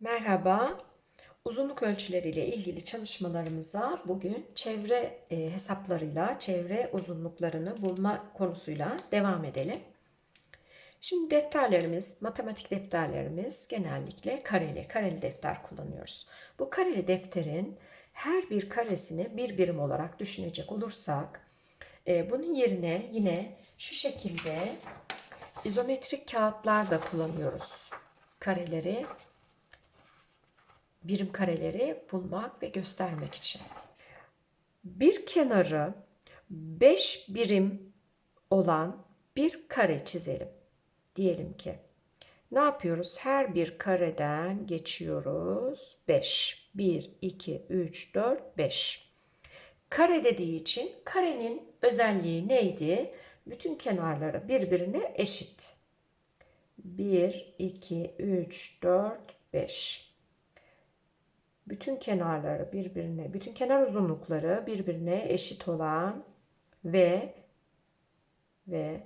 Merhaba. Uzunluk ölçüleriyle ilgili çalışmalarımıza bugün çevre e, hesaplarıyla çevre uzunluklarını bulma konusuyla devam edelim. Şimdi defterlerimiz, matematik defterlerimiz genellikle kareli, kareli defter kullanıyoruz. Bu kareli defterin her bir karesini bir birim olarak düşünecek olursak, e, bunun yerine yine şu şekilde izometrik kağıtlar da kullanıyoruz. Kareleri birim kareleri bulmak ve göstermek için. Bir kenarı 5 birim olan bir kare çizelim. Diyelim ki ne yapıyoruz? Her bir kareden geçiyoruz. 5. 1, 2, 3, 4, 5. Kare dediği için karenin özelliği neydi? Bütün kenarları birbirine eşit. 1, 2, 3, 4, 5 bütün kenarları birbirine, bütün kenar uzunlukları birbirine eşit olan ve ve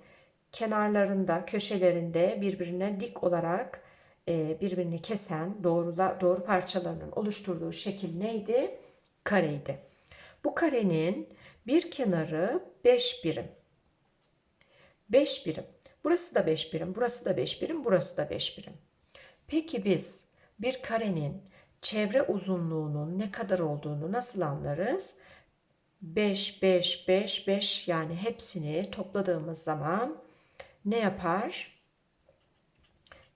kenarlarında, köşelerinde birbirine dik olarak e, birbirini kesen doğrula, doğru parçalarının oluşturduğu şekil neydi? Kareydi. Bu karenin bir kenarı 5 birim. 5 birim. Burası da 5 birim, burası da 5 birim, burası da 5 birim. Peki biz bir karenin çevre uzunluğunun ne kadar olduğunu nasıl anlarız? 5, 5, 5, 5 yani hepsini topladığımız zaman ne yapar?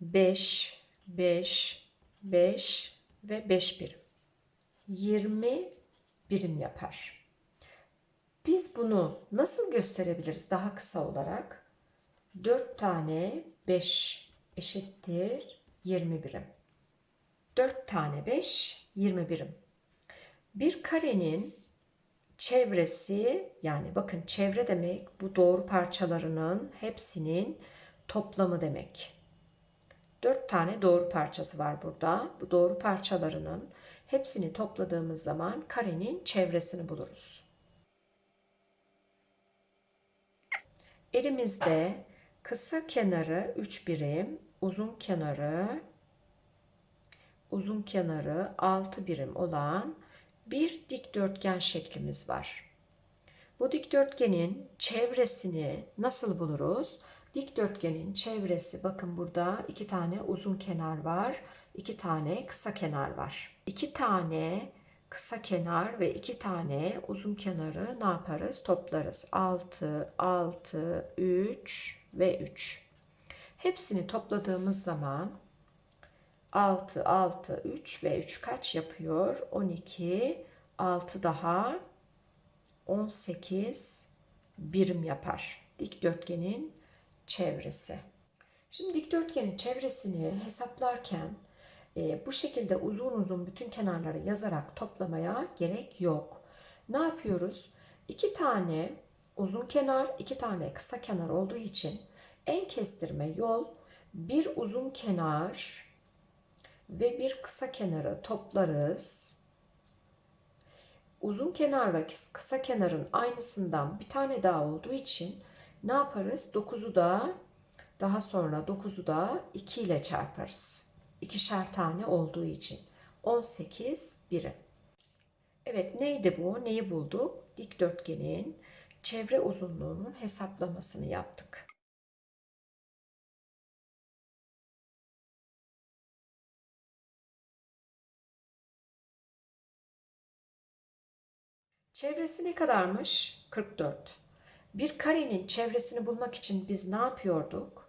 5, 5, 5 ve 5 birim. 20 birim yapar. Biz bunu nasıl gösterebiliriz daha kısa olarak? 4 tane 5 eşittir 20 birim. 4 tane 5, 20 birim. Bir karenin çevresi yani bakın çevre demek bu doğru parçalarının hepsinin toplamı demek. 4 tane doğru parçası var burada. Bu doğru parçalarının hepsini topladığımız zaman karenin çevresini buluruz. Elimizde kısa kenarı 3 birim, uzun kenarı uzun kenarı 6 birim olan bir dikdörtgen şeklimiz var. Bu dikdörtgenin çevresini nasıl buluruz? Dikdörtgenin çevresi bakın burada iki tane uzun kenar var, iki tane kısa kenar var. İki tane kısa kenar ve iki tane uzun kenarı ne yaparız? Toplarız. 6, 6, 3 ve 3. Hepsini topladığımız zaman 6, 6, 3 ve 3 kaç yapıyor? 12, 6 daha 18 birim yapar. Dikdörtgenin çevresi. Şimdi dikdörtgenin çevresini hesaplarken e, bu şekilde uzun uzun bütün kenarları yazarak toplamaya gerek yok. Ne yapıyoruz? İki tane uzun kenar, iki tane kısa kenar olduğu için en kestirme yol bir uzun kenar ve bir kısa kenarı toplarız. Uzun kenar kısa kenarın aynısından bir tane daha olduğu için ne yaparız? 9'u da daha sonra 9'u da 2 ile çarparız. İkişer tane olduğu için. 18 birim. Evet neydi bu? Neyi bulduk? Dikdörtgenin çevre uzunluğunun hesaplamasını yaptık. Çevresi ne kadarmış? 44. Bir karenin çevresini bulmak için biz ne yapıyorduk?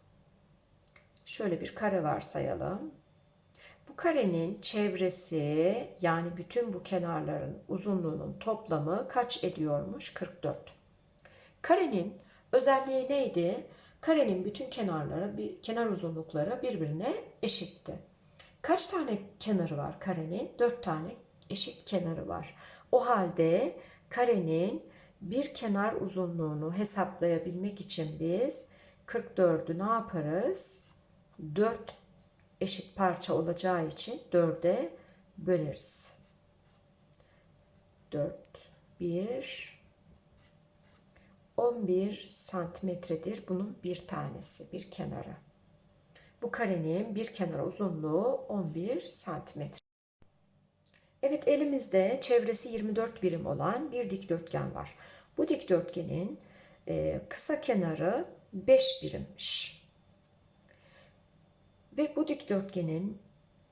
Şöyle bir kare varsayalım. Bu karenin çevresi yani bütün bu kenarların uzunluğunun toplamı kaç ediyormuş? 44. Karenin özelliği neydi? Karenin bütün kenarları, bir, kenar uzunlukları birbirine eşitti. Kaç tane kenarı var karenin? 4 tane eşit kenarı var. O halde karenin bir kenar uzunluğunu hesaplayabilmek için biz 44'ü ne yaparız? 4 eşit parça olacağı için 4'e böleriz. 4, 1, 11 santimetredir bunun bir tanesi, bir kenarı. Bu karenin bir kenar uzunluğu 11 santimetre. Evet elimizde çevresi 24 birim olan bir dikdörtgen var. Bu dikdörtgenin e, kısa kenarı 5 birimmiş. Ve bu dikdörtgenin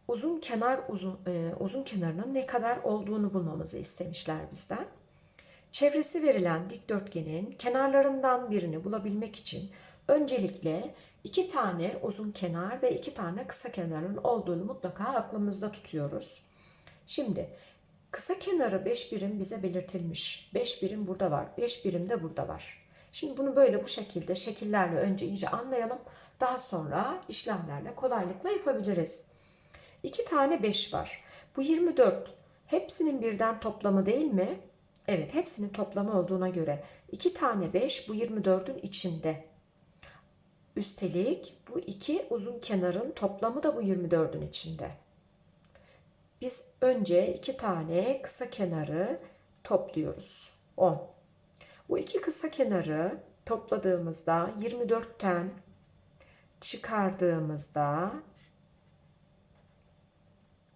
uzun kenar uzun e, uzun kenarının ne kadar olduğunu bulmamızı istemişler bizden. Çevresi verilen dikdörtgenin kenarlarından birini bulabilmek için öncelikle iki tane uzun kenar ve iki tane kısa kenarın olduğunu mutlaka aklımızda tutuyoruz. Şimdi kısa kenarı 5 birim bize belirtilmiş. 5 birim burada var. 5 birim de burada var. Şimdi bunu böyle bu şekilde şekillerle önce iyice anlayalım. Daha sonra işlemlerle kolaylıkla yapabiliriz. 2 tane 5 var. Bu 24. Hepsinin birden toplamı değil mi? Evet, hepsinin toplamı olduğuna göre 2 tane 5 bu 24'ün içinde. Üstelik bu iki uzun kenarın toplamı da bu 24'ün içinde. Biz önce iki tane kısa kenarı topluyoruz. 10. Bu iki kısa kenarı topladığımızda 24'ten çıkardığımızda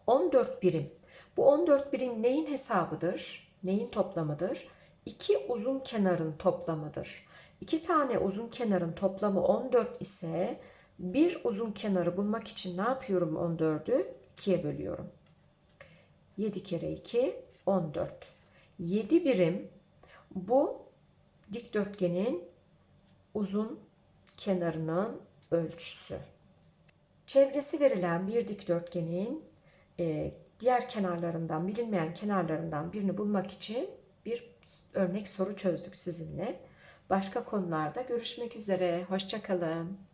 14 birim. Bu 14 birim neyin hesabıdır? Neyin toplamıdır? İki uzun kenarın toplamıdır. İki tane uzun kenarın toplamı 14 ise bir uzun kenarı bulmak için ne yapıyorum 14'ü? 2'ye bölüyorum. 7 kere 2 14. 7 birim bu dikdörtgenin uzun kenarının ölçüsü. Çevresi verilen bir dikdörtgenin e, diğer kenarlarından, bilinmeyen kenarlarından birini bulmak için bir örnek soru çözdük sizinle. Başka konularda görüşmek üzere. Hoşçakalın.